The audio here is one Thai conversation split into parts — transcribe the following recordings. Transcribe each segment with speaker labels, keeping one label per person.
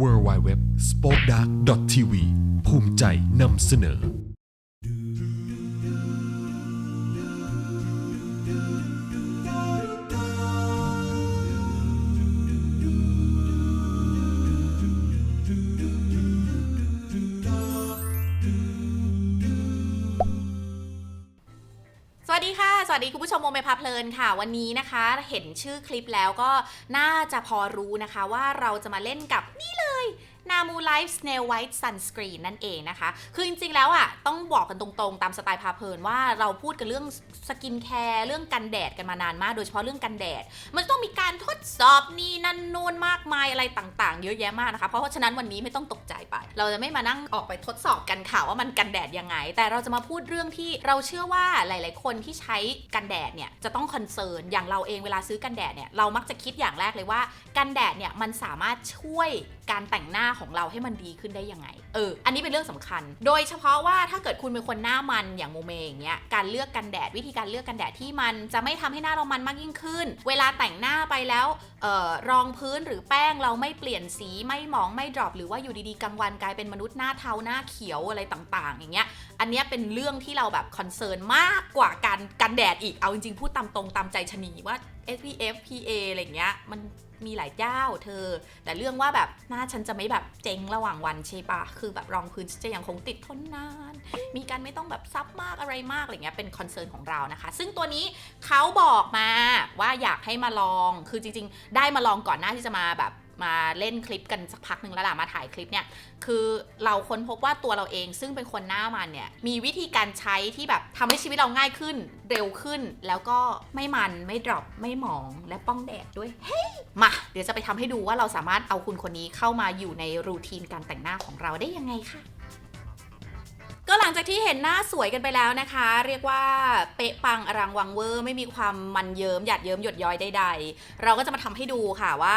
Speaker 1: w w w s p o k e d a r k t v ภูมิใจนำเสนอ
Speaker 2: วัสดีค่ะ สวัสดีคุณผู้ชมโมเมพาเพลินค่ะ วันนี้นะคะ เห็นชื่อคลิปแล้วก็น่าจะพอรู้นะคะว่าเราจะมาเล่นกับนี่เลย นามูไลฟ์ Snail White Sunscreen นั่นเองนะคะ คือจริงๆแล้วอะต้องบอกกันตรงๆ ตามสไตล์พาเพลินว่าเราพูดกันเรื่องสกินแคร์เรื่องกันแดดกันมานานมาก โดยเฉพาะเรื่องกันแดด มันต้องมีการทดสอบนี่นั่นนู่นมากมายอะไรต่าง ๆ เยอะแยะมากนะคะ เพราะฉะนั้นวันนี้ไม่ต้องตกใจไป เราจะไม่มานั่งออกไปทดสอบกันค่ะว่ามันกันแดดยังไง แต่เราจะมาพูดเรื่องที่เราเชื่อว่าหลาย ๆ คนที่ใช้กันแดดเนี่ยจะต้องคอนเซิร์นอย่างเราเองเวลาซื้อกันแดดเนี่ยเรามักจะคิดอย่างแรกเลยว่ากันแดดเนี่ยมันสามารถช่วย การแต่งหน้าของเราให้มันดีขึ้นได้ยังไง เออ อันนี้เป็นเรื่องสำคัญ โดยเฉพาะว่าถ้าเกิดคุณเป็นคนหน้ามันอย่างโมเมอย่างเงี้ย การเลือกกันแดดวิธีการเลือกกันแดดที่มันจะไม่ทำให้หน้าเรามันมากยิ่งขึ้น เวลาแต่งหน้าไปแล้วเอ่อรองพื้นหรือแป้งเราไม่เปลี่ยนสีไม่หมองไม่ดรอปหรือว่าอยู่ดีๆกลางวันกลายเป็นมนุษย์หน้าเทาหน้าเขียวอะไรต่าง ๆ อย่างเงี้ย อันนี้เป็นเรื่องที่เราแบบคอนเซิร์นมากกว่าการกันแดดอีก เอาจริงๆพูดตามตรงตามใจชะนีว่า SPF PA อะไรเงี้ยมัน มีหลายเจ้าเธอ แต่เรื่องว่าแบบหน้าฉันจะไม่แบบเจ๊งระหว่างวันใช่ปะคือแบบรองพื้นจะยังคงติดทนนาน มีการไม่ต้องแบบซับมากอะไรมากอะไรเงี้ยเป็นคอนเซิร์นของเรานะคะ ซึ่งตัวนี้เขาบอกมาว่าอยากให้มาลองคือจริง ๆ ได้มาลองก่อนหน้าที่จะมาแบบ มาเล่นคลิปกันสักพักหนึ่งแล้วล่ะมาถ่ายคลิปเนี่ยคือเราค้นพบว่าตัวเราเองซึ่งเป็นคนหน้ามันเนี่ยมีวิธีการใช้ที่แบบทำให้ชีวิตเราง่ายขึ้นเร็วขึ้น แล้วก็ไม่มันไม่ดรอปไม่หมองและป้องแดดด้วยเฮ้ยมาเดี๋ยวจะไปทำให้ดูว่าเราสามารถเอาคุณคนนี้เข้ามาอยู่ในรูทีนการแต่งหน้าของเราได้ยังไงค่ะก็หลังจากที่เห็นหน้าสวยกันไปแล้วนะคะ เรียกว่าเป๊ะปังอรังวังเวอร์ ไม่มีความมันเยิ้มหยาดเยิ้มหยดย้อยใดๆ เราก็จะมาทำให้ดูค่ะว่า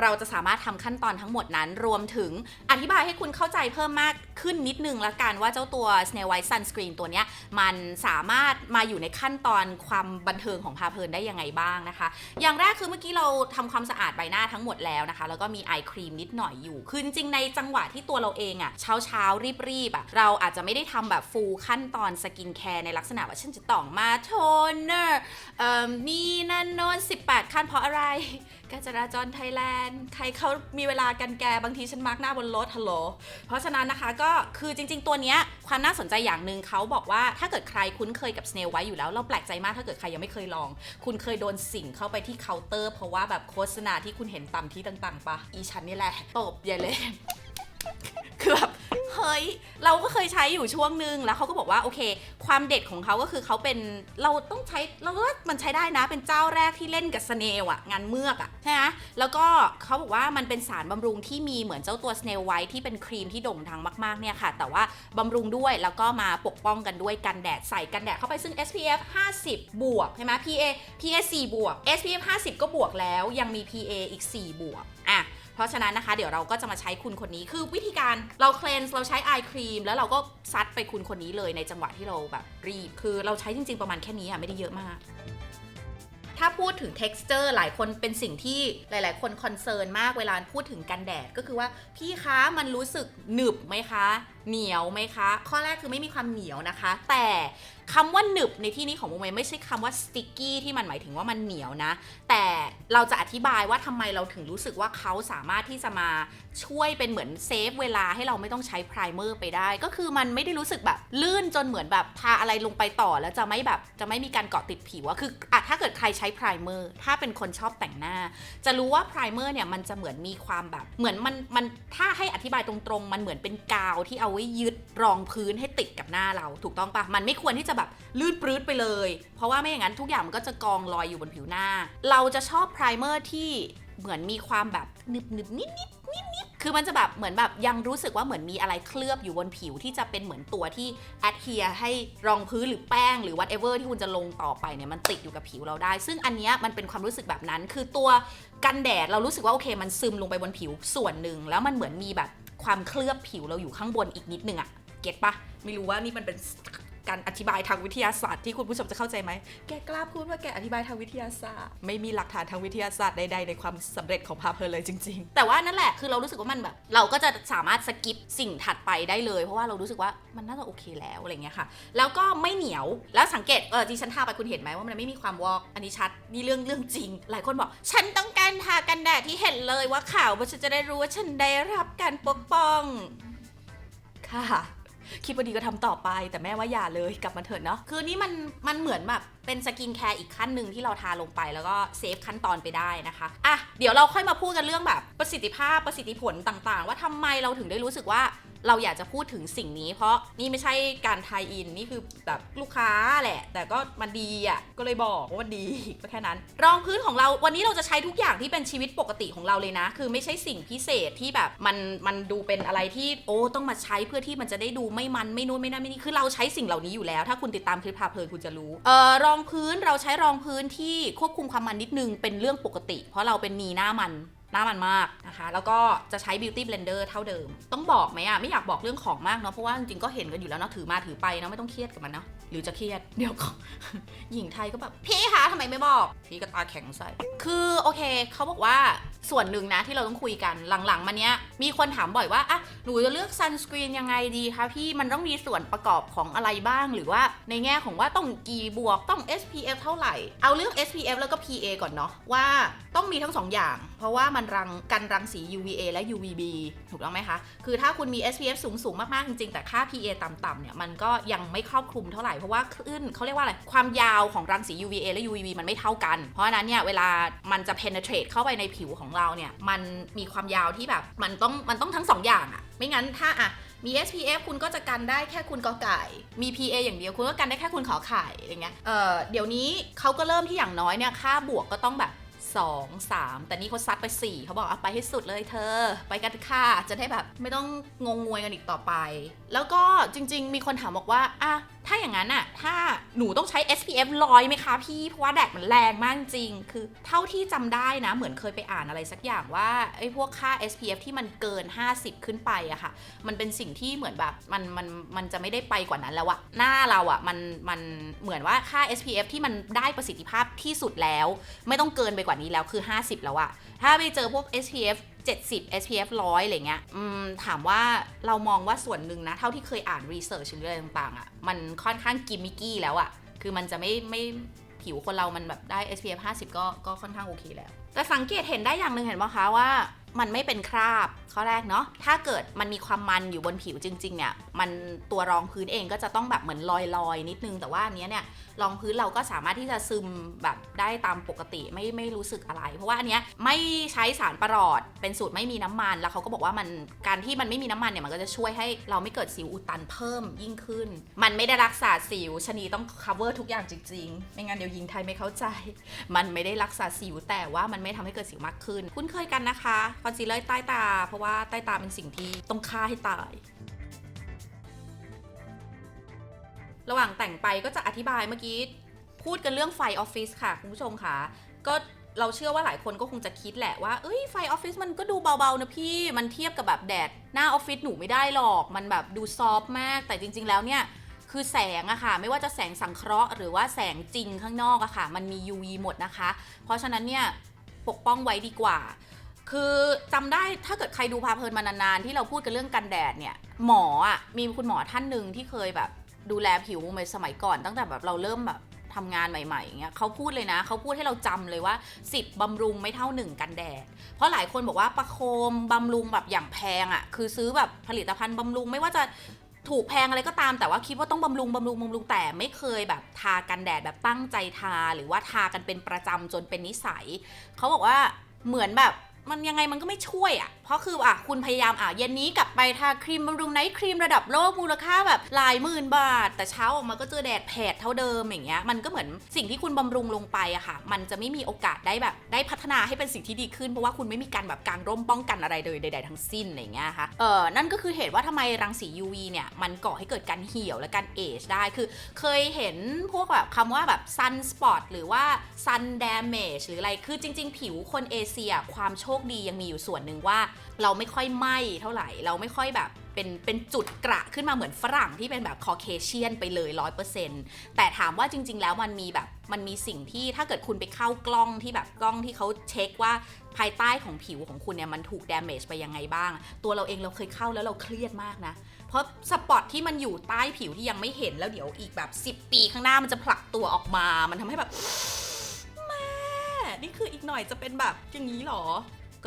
Speaker 2: เราจะสามารถทำขั้นตอนทั้งหมดนั้น รวมถึงอธิบายให้คุณเข้าใจเพิ่มมากขึ้นนิดนึงละกันว่าเจ้าตัว Snail White Sunscreen ตัวเนี้ยมันสามารถมาอยู่ในขั้นตอนความบันเทิงของพาเพลินได้ยังไงบ้างนะคะ อย่างแรกคือเมื่อกี้เราทำความสะอาดใบหน้าทั้งหมดแล้วนะคะ แล้วก็มีไอครีมนิดหน่อยอยู่คือจริงในจังหวะที่ตัวเราเองอะเช้าเช้าๆรีบอะเราอาจจะไม่ได้ทำแบบฟูลขั้นตอนสกินแคร์ในลักษณะว่าฉันจะต้องมาโทนเนอร์เอ่อนี่นั่นโน้น18 ขั้นเพราะอะไร การจราจรไทยแลนด์ ใครเขามีเวลากันแกบางทีฉันมาร์กหน้าบนรถฮัลโหล เพราะฉะนั้นนะคะก็คือจริง ๆ ตัวเนี้ยความน่าสนใจอย่างหนึ่งเขาบอกว่าถ้าเกิดใครคุ้นเคยกับสเนลไว้อยู่แล้ว เราแปลกใจมากถ้าเกิดใครยังไม่เคยลอง คุณเคยโดนสิ่งเข้าไปที่เคาน์เตอร์ เพราะว่าแบบโฆษณาที่คุณเห็นตามที่ต่างๆปะอีฉันนี่แหละตบใหญ่เลย คือแบบเฮ้ยเราก็เคยใช้อยู่ช่วงนึงแล้วเขาก็บอกว่าโอเค ความเด็ดของเขาก็คือเขาเป็นเราต้องใช้เราว่ามันใช้ได้นะ เป็นเจ้าแรกที่เล่นกับสเนลอะงานเมือกอะใช่ไหมแล้วก็เขาบอกว่ามันเป็นสารบำรุงที่มีเหมือนเจ้าตัวสเนลไวท์ที่เป็นครีมที่โด่งดังมากๆเนี่ยค่ะ แต่ว่าบำรุงด้วยแล้วก็มาปกป้องกันด้วยกันแดดใส่กันแดดเข้าไปซึ่ง SPF 50 บวกใช่ไหม PA PA 4บวก SPF 50 ก็บวกแล้วยังมี PA อีก 4 บวกอะ เพราะฉะนั้นนะคะ เดี๋ยวเราก็จะมาใช้คุณคนนี้คือวิธีการเราเคลนส์เราใช้ไอครีมแล้วเราก็ซัดไปคุณคนนี้เลยในจังหวะที่เราแบบรีบ คือเราใช้จริง ๆประมาณแค่นี้อะไม่ได้เยอะมากถ้าพูดถึง texture หลายคนเป็นสิ่งที่หลาย ๆ คนคอนเซิร์นมากเวลาพูดถึงกันแดด ก็คือว่าพี่คะมันรู้สึกหนึบไหมคะ เหนียวไหมคะ ข้อแรกคือไม่มีความเหนียวนะคะ แต่คำว่าหนึบในที่นี้ของโมเมไม่ใช่คำว่า sticky ที่มันหมายถึงว่ามันเหนียวนะ แต่เราจะอธิบายว่าทำไมเราถึงรู้สึกว่าเขาสามารถที่จะมาช่วยเป็นเหมือนเซฟเวลาให้เราไม่ต้องใช้ไพรเมอร์ไปได้ ก็คือมันไม่ได้รู้สึกแบบลื่นจนเหมือนแบบทาอะไรลงไปต่อแล้วจะไม่แบบจะไม่มีการเกาะติดผิวอะคืออะถ้าเกิดใครใช้ไพรเมอร์ถ้าเป็นคนชอบแต่งหน้า จะรู้ว่าไพรเมอร์เนี่ยมันจะเหมือนมีความแบบเหมือนมันมันถ้าให้อธิบายตรงๆ มันเหมือนเป็นกาวที่เอาไว้ยึดรองพื้นให้ติดกับหน้าเราถูกต้องปะมันไม่ควรที่จะแบบลื่นปลื้ดไปเลย เพราะว่าไม่อย่างนั้นทุกอย่างมันก็จะกองลอยอยู่บนผิวหน้า เราจะชอบไพรเมอร์ที่เหมือนมีความแบบหนึบหนึบนิดนิดนิดนิดคือมันจะแบบเหมือนแบบยังรู้สึกว่าเหมือนมีอะไรเคลือบอยู่บนผิวที่จะเป็นเหมือนตัวที่ adhere ให้รองพื้นหรือแป้งหรือ whatever ที่คุณจะลงต่อไปเนี่ยมันติดอยู่กับผิวเราได้ ซึ่งอันเนี้ยมันเป็นความรู้สึกแบบนั้น คือตัวกันแดดเรารู้สึกว่าโอเค มันซึมลงไปบนผิวส่วนหนึ่งแล้วมันเหมือนมีแบบ ความเคลือบผิวเราอยู่ข้างบนอีกนิดนึงอะเก็ตปะไม่รู้ว่านี่มันเป็น การอธิบายทางวิทยาศาสตร์ที่คุณผู้ชมจะเข้าใจไหม แกกล้าพูดว่าแกอธิบายทางวิทยาศาสตร์ ไม่มีหลักฐานทางวิทยาศาสตร์ใดๆในความสำเร็จของพาเพลเลยจริง ๆ แต่ว่านั่นแหละคือเรารู้สึกว่ามันแบบ เราก็จะสามารถสกิปสิ่งถัดไปได้เลย เพราะว่าเรารู้สึกว่ามันน่าจะโอเคแล้วอะไรเงี้ยค่ะ แล้วก็ไม่เหนียวแล้วสังเกตเออที่ฉันทาไปคุณเห็นไหมว่ามันไม่มีความวอกอันนี้ชัดนี่เรื่องเรื่องจริง หลายคนบอกฉันต้องการทากันแดดที่เห็นเลยว่าขาวเพราฉันจะได้รู้ว่าฉันได้รับการปกป้องค่ะ คิดว่าดีก็ทำต่อไป แต่แม่ว่าอย่าเลยกลับมาเถิดเนาะคือนี่มันมันเหมือนแบบเป็นสกินแคร์อีกขั้นหนึ่งที่เราทาลงไปแล้วก็เซฟขั้นตอนไปได้นะคะอะเดี๋ยวเราค่อยมาพูดกันเรื่องแบบประสิทธิภาพประสิทธิผลต่างๆ ว่าทำไมเราถึงได้รู้สึกว่า เราอยากจะพูดถึงสิ่งนี้ เพราะนี่ไม่ใช่การทายอินนี่คือแบบลูกค้าแหละ แต่ก็มันดีอะก็เลยบอกว่าดีก็แค่นั้น รองพื้นของเราวันนี้เราจะใช้ทุกอย่างที่เป็นชีวิตปกติของเราเลยนะ คือไม่ใช่สิ่งพิเศษที่แบบมันมันดูเป็นอะไรที่โอ้ต้องมาใช้เพื่อที่มันจะได้ดูไม่มันไม่นู้นไม่นั่นไม่นี่คือเราใช้สิ่งเหล่านี้อยู่แล้ว ถ้าคุณติดตามคลิปพาเพลินคุณจะรู้เอ่อรองพื้นเราใช้รองพื้นที่ควบคุมความมันนิดนึงเป็นเรื่องปกติ เพราะเราเป็นมีหน้ามัน หน้ามันมากนะคะ แล้วก็จะใช้ beauty blender เท่าเดิม ต้องบอกไหมอะไม่อยากบอกเรื่องของมากเนาะ เพราะว่าจริงๆก็เห็นกันอยู่แล้วเนาะ ถือมาถือไปเนาะ ไม่ต้องเครียดกับมันเนาะ หรือจะเครียดเดี๋ยวก่อนหญิงไทยก็แบบ พี่คะทำไมไม่บอก พี่ก็ตาแข็งใส่ คือโอเคเขาบอกว่าส่วนหนึ่งนะที่เราต้องคุยกันหลังๆมาเนี้ย มีคนถามบ่อยว่าอะหนูจะเลือก sunscreen ยังไงดีคะพี่มันต้องมีส่วนประกอบของอะไรบ้าง หรือว่าในแง่ของว่าต้องกี่บวกต้อง SPF เท่าไหร่ เอาเรื่อง SPF แล้วก็ PA ก่อนเนาะว่าต้องมีทั้งสองอย่าง เพราะว่ามันรังกันรังสี UVA และ UVB ถูกต้องไหมคะ คือถ้าคุณมี SPF สูงๆมากๆจริงๆแต่ค่า PA ต่ำๆเนี่ยมันก็ยังไม่ครอบคลุมเท่าไหร่เพราะว่าคลื่นเขาเรียกว่าอะไร ความยาวของรังสี UVA และ UVB มันไม่เท่ากัน เพราะฉะนั้นเนี่ยเวลามันจะ penetrate เข้าไปในผิวของเราเนี่ย มันมีความยาวที่แบบมันต้องมันต้องทั้งสองอย่างอะไม่งั้นถ้าอะมี SPF คุณก็จะกันได้แค่คุณกอไก่ มี PA อย่างเดียวคุณก็กันได้แค่คุณขอไข่อะไรเงี้ย เออเดี๋ยวนี้เขาก็เริ่มที่อย่างน้อยเนี่ยค่าบวกก็ต้องแบบ2 3 แต่นี่เขาซัดไป 4 เขาบอกเอาไปให้สุดเลยเธอ ไปกันค่ะ จะได้แบบไม่ต้องงงงวยกันอีกต่อไปแล้วก็จริง ๆ มีคนถามบอกว่าอะถ้าอย่างนั้นอะถ้าหนูต้องใช้ SPF ร้อยไหมคะพี่เพราะว่าแดดมันแรงมากจริง คือเท่าที่จำได้นะ เหมือนเคยไปอ่านอะไรสักอย่างว่าไอ้พวกค่า SPF ที่มันเกิน 50 ขึ้นไปอะค่ะ มันเป็นสิ่งที่เหมือนแบบมันมันมันจะไม่ได้ไปกว่านั้นแล้วอะหน้าเราอะมันมันเหมือนว่าค่า SPF ที่มันได้ประสิทธิภาพที่สุดแล้ว ไม่ต้องเกินไปกว่านี้แล้วคือ 50 แล้วอะถ้าไปเจอพวก SPF 70 SPF 100อะไรเงี้ยถามว่าเรามองว่าส่วนหนึ่งนะ เท่าที่เคยอ่านรีเสิร์ชหรืออะไรต่างๆอะมันค่อนข้างกิมมิกกี้แล้วอะคือมันจะไม่ไม่ผิวคนเรามันแบบได้ SPF 50 ก็ก็ค่อนข้างโอเคแล้ว แต่สังเกตเห็นได้อย่างหนึ่งเห็นไหมคะว่ามันไม่เป็นคราบข้อแรกเนาะถ้าเกิดมันมีความมันอยู่บนผิวจริงๆเนี่ยมันตัวรองพื้นเองก็จะต้องแบบเหมือนลอยๆ นิดนึงแต่ว่าอันเนี้ยเนี่ย รองพื้นเราก็สามารถที่จะซึมแบบได้ตามปกติไม่ไม่รู้สึกอะไร เพราะว่าอันเนี้ยไม่ใช้สารประหลอดเป็นสูตรไม่มีน้ำมัน แล้วเขาก็บอกว่ามันการที่มันไม่มีน้ำมันเนี่ยมันก็จะช่วยให้เราไม่เกิดสิวอุดตันเพิ่มยิ่งขึ้น มันไม่ได้รักษาสิวชะนีต้อง cover ทุกอย่างจริงๆ ไม่งั้นเดี๋ยวยิงไทยไม่เข้าใจ มันไม่ได้รักษาสิวแต่ว่ามันไม่ทำให้เกิดสิวมากขึ้น คุ้นเคยกันนะคะคอนซีลเลอร์ใต้ตา เพราะว่าใต้ตาเป็นสิ่งที่ต้องฆ่าให้ตาย ระหว่างแต่งไปก็จะอธิบายเมื่อกี้พูดกันเรื่องไฟออฟฟิศค่ะคุณผู้ชมค่ะ ก็เราเชื่อว่าหลายคนก็คงจะคิดแหละว่า เอ้ยไฟออฟฟิศมันก็ดูเบาๆนะพี่ มันเทียบกับแบบแดด หน้าออฟฟิศหนูไม่ได้หรอก มันแบบดูซอฟมาก แต่จริง ๆ แล้วเนี่ย คือแสงอะค่ะ ไม่ว่าจะแสงสังเคราะห์ หรือว่าแสงจริงข้างนอกอะค่ะ มันมี UV หมดนะคะ เพราะฉะนั้นเนี่ยปกป้องไว้ดีกว่า คือจำได้ถ้าเกิดใครดูพาเพลินมานานๆ ที่เราพูดกันเรื่องกันแดดเนี่ย หมออะมีคุณหมอท่านหนึ่งที่เคยแบบ ดูแลผิวในสมัยก่อน ตั้งแต่แบบเราเริ่มแบบทำงานใหม่ๆอย่างเงี้ยเขาพูดเลยนะเขาพูดให้เราจำเลยว่าสิบบำรุงไม่เท่าหนึ่งกันแดด เพราะหลายคนบอกว่าประโคมบำรุงแบบอย่างแพงอะคือซื้อแบบผลิตภัณฑ์บำรุงไม่ว่าจะถูกแพงอะไรก็ตามแต่ว่าคิดว่าต้องบำรุงบำรุงบำรุงแต่ไม่เคยแบบทากันแดดแบบตั้งใจทาหรือว่าทากันเป็นประจำจนเป็นนิสัยเขาบอกว่าเหมือนแบบมันยังไงมันก็ไม่ช่วยอะ่ะ เพราะคืออะคุณพยายามอะเย็นนี้กลับไปทาครีมบำรุงไนท์ครีมระดับโลกมูลค่าแบบหลายหมื่นบาท แต่เช้าออกมาก็เจอแดดแผดเท่าเดิมอย่างเงี้ยมันก็เหมือนสิ่งที่คุณบำรุงลงไปอะค่ะ มันจะไม่มีโอกาสได้แบบได้พัฒนาให้เป็นสิ่งที่ดีขึ้นเพราะว่าคุณไม่มีการแบบกางร่มป้องกันอะไรเลยใด ๆ ทั้งสิ้นอะไรอย่างเงี้ยค่ะเออนั่นก็คือเหตุว่าทำไมรังสี UV เนี่ยมันก่อให้เกิดการเหี่ยวและการเอจได้คือ เคยเห็นพวกแบบคำว่าแบบ sun spot หรือว่า sun damage หรืออะไรคือจริง ๆ ผิวคนเอเชียความโชคดียังมีอยู่ส่วนหนึ่งว่าเราไม่ค่อยไหม้เท่าไหร่ เราไม่ค่อยแบบเป็นเป็นจุดกระขึ้นมาเหมือนฝรั่งที่เป็นแบบคอเคเชียนไปเลยร้อยเปอร์เซ็นต์แต่ถามว่าจริง ๆ แล้วมันมีแบบมันมีสิ่งที่ถ้าเกิดคุณไปเข้ากล้องที่แบบกล้องที่เขาเช็คว่าภายใต้ของผิวของคุณเนี่ยมันถูก damage ไปยังไงบ้าง ตัวเราเองเราเคยเข้าแล้วเราเครียดมากนะ เพราะสปอตที่มันอยู่ใต้ผิวที่ยังไม่เห็นแล้วเดี๋ยวอีกแบบ 10 ปีข้างหน้ามันจะผลักตัวออกมา มันทำให้แบบแม่นี่คืออีกหน่อยจะเป็นแบบอย่างนี้หรอ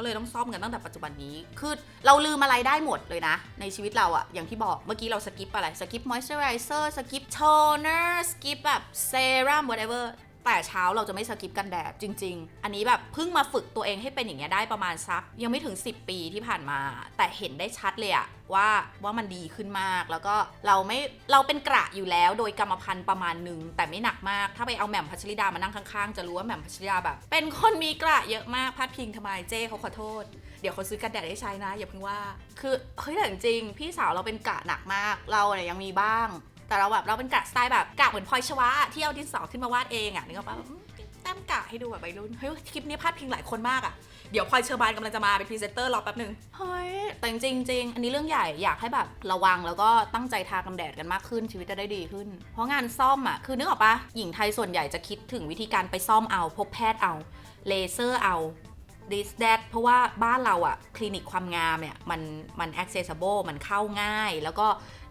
Speaker 2: ก็เลยต้องซ่อมกันตั้งแต่ปัจจุบันนี้ คือเราลืมอะไรได้หมดเลยนะ ในชีวิตเราอะอย่างที่บอกเมื่อกี้เราสกิปอะไร สกิปมอยส์เจอไรเซอร์ สกิปโทนเนอร์ สกิปแบบเซรั่ม whatever แต่เช้าเราจะไม่สกิปกันแดดจริง ๆ อันนี้แบบเพิ่งมาฝึกตัวเองให้เป็นอย่างเงี้ยได้ประมาณสัก ยังไม่ถึง 10 ปีที่ผ่านมา แต่เห็นได้ชัดเลยอะว่าว่ามันดีขึ้นมากแล้วก็เราไม่เราเป็นกระอยู่แล้วโดยกรรมพันธุ์ประมาณหนึ่งแต่ไม่หนักมาก ถ้าไปเอาแหม่มพัชริดามานั่งข้างๆ จะรู้ว่าแหม่มพัชริดาแบบ เป็นคนมีกระเยอะมากพัดพิงทำไมเจ้เขาขอโทษเดี๋ยวเขาซื้อกันแดดให้ใช้นะอย่าเพิ่งว่า คือเฮ้ยแต่จริงพี่สาวเราเป็นกระหนักมาก เราเนี่ยยังมีบ้าง แต่เราแบบเราเป็นกะสไตล์แบบกะเหมือนพลอยชวะที่เอาดินสอขึ้นมาวาดเองอะนึกออกปะแต้มกะให้ดูแบบวัยรุ่นเฮ้ยคลิปนี้พลาดพิงหลายคนมากอะเดี๋ยวพลอยเชอร์บานกำลังจะมาเป็นพรีเซนเตอร์รอแป๊บนึงเฮ้ยแต่จริงจริงอันนี้เรื่องใหญ่อยากให้แบบระวังแล้วก็ตั้งใจทากันแดดกันมากขึ้นชีวิตจะได้ดีขึ้น เพราะงานซ่อมอะคือนึกออกปะหญิงไทยส่วนใหญ่จะคิดถึงวิธีการไปซ่อมเอาพบแพทย์เอาเลเซอร์เอา ดิสแดดเพราะว่าบ้านเราอะคลินิกความงามเนี่ยมันมัน accessible มันเข้าง่าย แล้วก็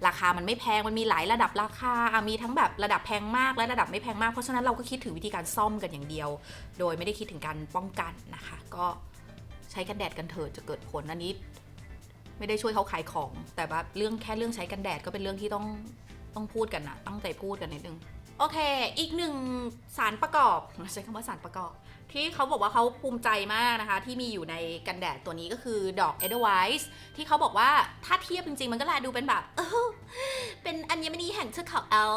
Speaker 2: ราคามันไม่แพง มันมีหลายระดับราคาอะมีทั้งแบบระดับแพงมากและระดับไม่แพงมาก เพราะฉะนั้นเราก็คิดถึงวิธีการซ่อมกันอย่างเดียว โดยไม่ได้คิดถึงการป้องกันนะคะ ก็ใช้กันแดดกันเถิดจะเกิดผลอันนี้ไม่ได้ช่วยเขาขายของ แต่ว่าเรื่องแค่เรื่องใช้กันแดดก็เป็นเรื่องที่ต้องต้องพูดกันนะตั้งใจพูดกันนิดนึงโอเค อีกหนึ่งสารประกอบใช้คำว่าสารประกอบ ที่เขาบอกว่าเขาภูมิใจมากนะคะ ที่มีอยู่ในกันแดดตัวนี้ก็คือดอก Edelweiss ที่เขาบอกว่าถ้าเทียบจริง ๆ มันก็แลดูเป็นแบบเออเป็นอัญมณีแห่งเทือกเขาแอล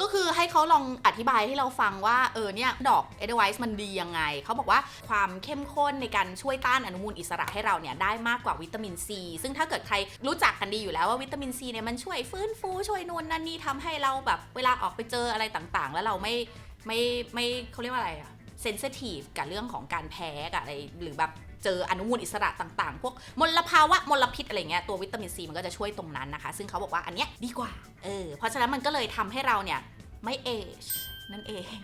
Speaker 2: ก็คือให้เขาลองอธิบายให้เราฟังว่า เออเนี่ย ดอก Edelweiss มันดียังไง เขาบอกว่าความเข้มข้นในการช่วยต้านอนุมูลอิสระให้เราเนี่ยได้มากกว่าวิตามินซี ซึ่งถ้าเกิดใครรู้จักกันดีอยู่แล้วว่าวิตามินซีเนี่ยมันช่วยฟื้นฟูช่วยนูนนั่นนี่ทำให้เราแบบเวลาออกไปเจออะไรต่างๆ แล้วเราไม่ไม่ไม่เขาเรียกว่าอะไรอะ เซนซิทีฟกับเรื่องของการแพ้กับอะไรหรือแบบเจออนุมูลอิสระต่างๆ พวกมลภาวะมลพิษอะไรเงี้ยตัววิตามินซีมันก็จะช่วยตรงนั้นนะคะ ซึ่งเขาบอกว่าอันเนี้ยดีกว่าเออเพราะฉะนั้นมันก็เลยทำให้เราเนี่ยไม่เอชนั่นเอง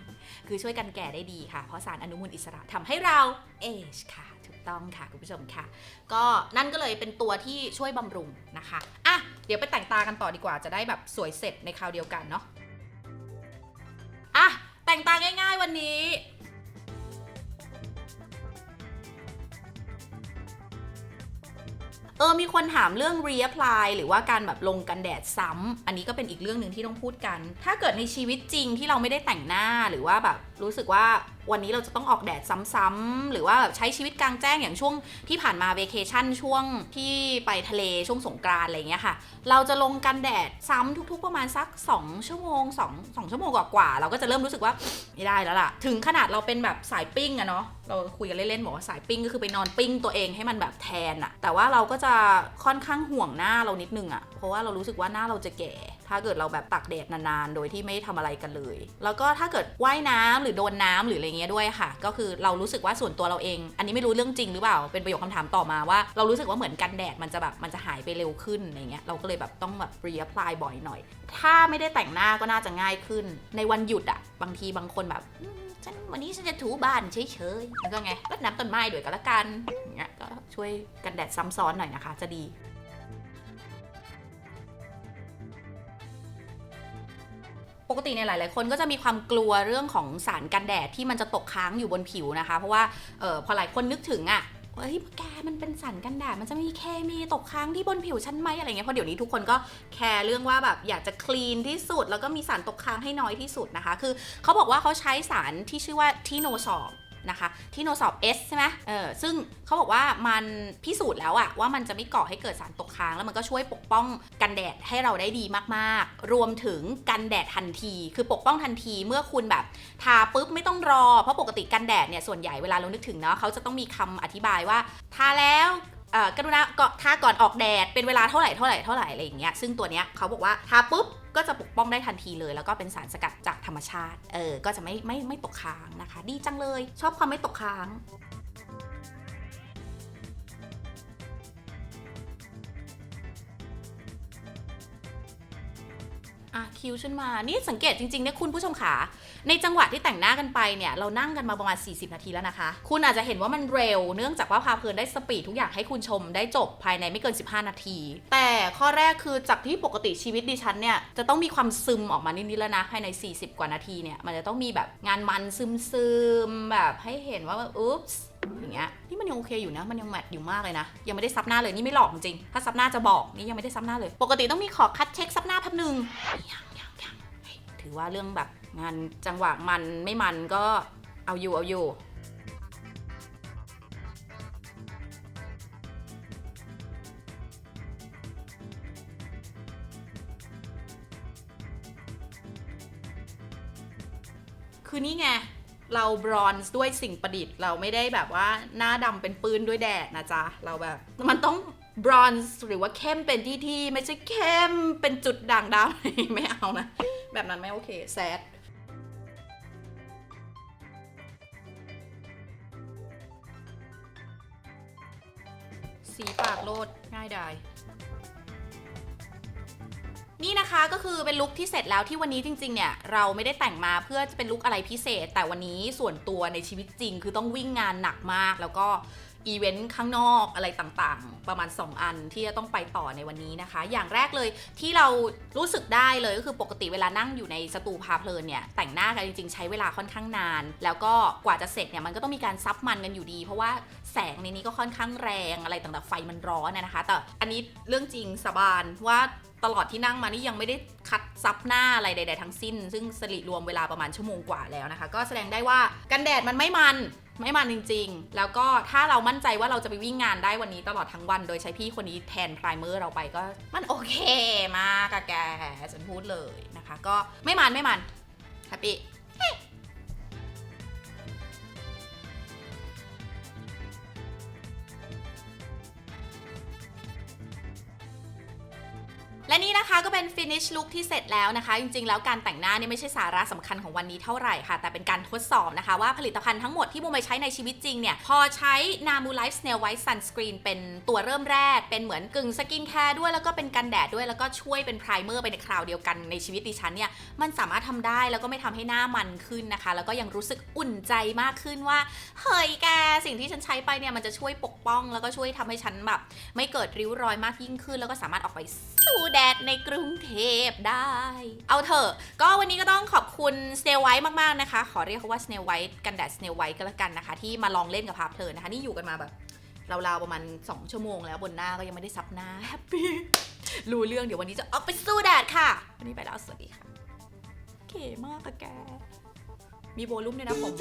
Speaker 2: คือช่วยกันแก่ได้ดีค่ะ เพราะสารอนุมูลอิสระทำให้เราเอชค่ะถูกต้องค่ะคุณผู้ชมค่ะ ก็นั่นก็เลยเป็นตัวที่ช่วยบำรุงนะคะอะเดี๋ยวไปแต่งตากันต่อดีกว่าจะได้แบบสวยเสร็จในคราวเดียวกันเนาะอะแต่งตาง่าย ๆ วันนี้ เออมีคนถามเรื่อง reapply หรือว่าการแบบลงกันแดดซ้ำอันนี้ก็เป็นอีกเรื่องหนึ่งที่ต้องพูดกัน ถ้าเกิดในชีวิตจริงที่เราไม่ได้แต่งหน้าหรือว่าแบบรู้สึกว่าวันนี้เราจะต้องออกแดดซ้ำๆหรือว่าแบบใช้ชีวิตกลางแจ้งอย่างช่วงที่ผ่านมาเวเคชั่นช่วงที่ไปทะเลช่วงสงกรานอะไรเงี้ยค่ะ เราจะลงกันแดดซ้ำทุก ๆ ประมาณสัก 2 ชั่วโมง2 2ชั่วโมงกว่าๆเราก็จะเริ่มรู้สึกว่าไม่ได้แล้วล่ะ ถึงขนาดเราเป็นแบบสายปิ้งอะเนาะเราคุยกันเล่นๆบอกว่าสายปิ้งก็คือไปนอนปิ้งตัวเองให้มันแบบแทนอะแต่ว่าเราก็จะค่อนข้างห่วงหน้าเรานิดนึงอะเพราะว่าเรารู้สึกว่าหน้าเราจะแก่ ถ้าเกิดเราแบบตากแดดนานๆ โดยที่ไม่ทำอะไรกันเลย แล้วก็ถ้าเกิดว่ายน้ำหรือโดนน้ำหรืออะไรเงี้ยด้วยค่ะ ก็คือเรารู้สึกว่าส่วนตัวเราเอง อันนี้ไม่รู้เรื่องจริงหรือเปล่า เป็นประโยคคำถามต่อมาว่า เรารู้สึกว่าเหมือนกันแดดมันจะแบบมันจะหายไปเร็วขึ้นอะไรเงี้ย เราก็เลยแบบต้องแบบรี apply บ่อยหน่อย ถ้าไม่ได้แต่งหน้าก็น่าจะง่ายขึ้น ในวันหยุดอะบางทีบางคนแบบ ฉันวันนี้ฉันจะถูบ้านเฉยๆ แล้วก็ไงรดน้ำต้นไม้ด้วยกันละกันอย่างเงี้ยก็ช่วยกันแดดซ้ำซ้อนหน่อยนะคะ จะดีปกติในยหลาย ๆ คนก็จะมีความกลัวเรื่องของสารกันแดดที่มันจะตกค้างอยู่บนผิวนะคะ เพราะว่าออพอหลายคนนึกถึงอะ่ะ ว่าเฮ้ยแกมันเป็นสารกันแดดมันจะมีเคมีตกค้างที่บนผิวฉันไหมอะไรเงี้ยเพราะเดี๋ยวนี้ทุกคนก็แคร์เรื่องว่าแบบอยากจะคลีนที่สุด แล้วก็มีสารตกค้างให้น้อยที่สุดนะคะ คือเขาบอกว่าเขาใช้สารที่ชื่อว่าทีโนซอล นะคะที่โนสอบ S ใช่ไหมเออซึ่งเขาบอกว่ามันพิสูจน์แล้วอะว่ามันจะไม่ก่อให้เกิดสารตกค้าง แล้วมันก็ช่วยปกป้องกันแดดให้เราได้ดีมากๆ รวมถึงกันแดดทันที คือปกป้องทันทีเมื่อคุณแบบทาปุ๊บไม่ต้องรอ เพราะปกติกันแดดเนี่ยส่วนใหญ่เวลาเรานึกถึงเนาะเขาจะต้องมีคำอธิบายว่าทาแล้วกรุณาเกาะทาก่อนออกแดดเป็นเวลาเท่าไหร่เท่าไหร่เท่าไหร่อะไรอย่างเงี้ยซึ่งตัวเนี้ยเขาบอกว่าทาปุ๊บ ก็จะปกป้องได้ทันทีเลย แล้วก็เป็นสารสกัดจากธรรมชาติ เออ ก็จะไม่ไม่ไม่ตกค้างนะคะ ดีจังเลย ชอบความไม่ตกค้าง อะคิวฉันมา นี่สังเกตจริงๆเนี่ยคุณผู้ชมขา ในจังหวะที่แต่งหน้ากันไปเนี่ย เรานั่งกันมาประมาณ 40 นาทีแล้วนะคะ คุณอาจจะเห็นว่ามันเร็ว เนื่องจากว่าพาเพลินได้สปีดทุกอย่างให้คุณชมได้จบภายในไม่เกิน 15 นาที แต่ข้อแรกคือจากที่ปกติชีวิตดิฉันเนี่ย จะต้องมีความซึมออกมานิดๆแล้วนะภายใน 40 กว่านาทีเนี่ย มันจะต้องมีแบบงานมันซึมๆแบบให้เห็นว่าอุ๊ปส์ อย่างเงี้ยนี่มันยังโอเคอยู่นะ มันยังแมทอยู่มากเลยนะ ยังไม่ได้ซับหน้าเลยนี่ไม่หลอกจริงถ้าซับหน้าจะบอกนี่ยังไม่ได้ซับหน้าเลย ปกติต้องมีขอคัดเช็คซับหน้าแป๊บนึงยังยังยังถือว่าเรื่องแบบงานจังหวะมันไม่มันก็เอาอยู่เอาอยู่คือนี่ไง เราบรอนซ์ด้วยสิ่งประดิษฐ์ เราไม่ได้แบบว่าหน้าดำเป็นปืนด้วยแดดนะจ๊ะ เราแบบ มันต้องบรอนซ์หรือว่าเข้มเป็นที่ที่ไม่ใช่เข้มเป็นจุดด่างดำไม่เอานะ แบบนั้นไม่โอเคแซดสีปากโลดง่ายดาย นี่นะคะก็คือเป็นลุคที่เสร็จแล้วที่วันนี้จริงๆ เนี่ยเราไม่ได้แต่งมาเพื่อจะเป็นลุคอะไรพิเศษ แต่วันนี้ส่วนตัวในชีวิตจริง คือต้องวิ่งงานหนักมาก แล้วก็อีเวนต์ข้างนอกอะไรต่างๆ ประมาณ 2 อันที่จะต้องไปต่อในวันนี้นะคะ อย่างแรกเลยที่เรารู้สึกได้เลยก็คือปกติเวลานั่งอยู่ในสตูพาเพลินเนี่ยแต่งหน้ากันจริงๆ ใช้เวลาค่อนข้างนาน แล้วก็กว่าจะเสร็จเนี่ยมันก็ต้องมีการซับมันกันอยู่ดี เพราะว่าแสงในนี้ก็ค่อนข้างแรงอะไรต่างๆไฟมันร้อนนะคะ แต่อันนี้เรื่องจริงสาบานว่า ตลอดที่นั่งมานี่ยังไม่ได้คัดซับหน้าอะไรใด ๆ ทั้งสิ้น ซึ่งสริรวมเวลาประมาณชั่วโมงกว่าแล้วนะคะ ก็แสดงได้ว่ากันแดดมันไม่มันไม่มันจริง ๆ แล้วก็ถ้าเรามั่นใจว่าเราจะไปวิ่งงานได้วันนี้ตลอดทั้งวัน โดยใช้พี่คนนี้แทนไพรเมอร์เราไปก็มันโอเคมากอะแกฉันพูดเลยนะคะ ก็ไม่มันไม่มันแฮปปี้ และนี่นะคะก็เป็น finish look ที่เสร็จแล้วนะคะ จริงๆ แล้วการแต่งหน้าเนี่ยไม่ใช่สาระสำคัญของวันนี้เท่าไหร่ค่ะ แต่เป็นการทดสอบนะคะ ว่าผลิตภัณฑ์ทั้งหมดที่โมไปใช้ในชีวิตจริงเนี่ย พอใช้ Namu Life Snail White Sunscreen เป็นตัวเริ่มแรก เป็นเหมือนกึ่งสกินแคร์ด้วยแล้วก็เป็นกันแดดด้วยแล้วก็ช่วยเป็นไพรเมอร์ไปในคราวเดียวกันในชีวิตดิฉันเนี่ยมันสามารถทำได้แล้วก็ไม่ทำให้หน้ามันขึ้นนะคะ แล้วก็ยังรู้สึกอุ่นใจมากขึ้นว่าเฮ้ยแกสิ่งที่ฉันใช้ไปเนี่ยมันจะช่วยปกป้อง แล้วก็ช่วยทำให้ฉันแบบไม่เกิดริ้วรอยมากยิ่งขึ้น แล้วก็สามารถออกไปสู้แดดในกรุงเทพได้ เอาเถอะ ก็วันนี้ก็ต้องขอบคุณ Snail White มากๆนะคะ ขอเรียกว่า Snail White กันแดด Snail White ก็แล้วกันนะคะ ที่มาลองเล่นกับพาเพลินนะคะ นี่อยู่กันมาแบบราวๆประมาณ 2 ชั่วโมงแล้วบนหน้าก็ยังไม่ได้ซับหน้าแฮปปี้รู้เรื่องเดี๋ยววันนี้จะออกไปสู้แดดค่ะ วันนี้ไปแล้วสวัสดีค่ะเก๋มากอะแก มีโวลุ่มด้วยนะผม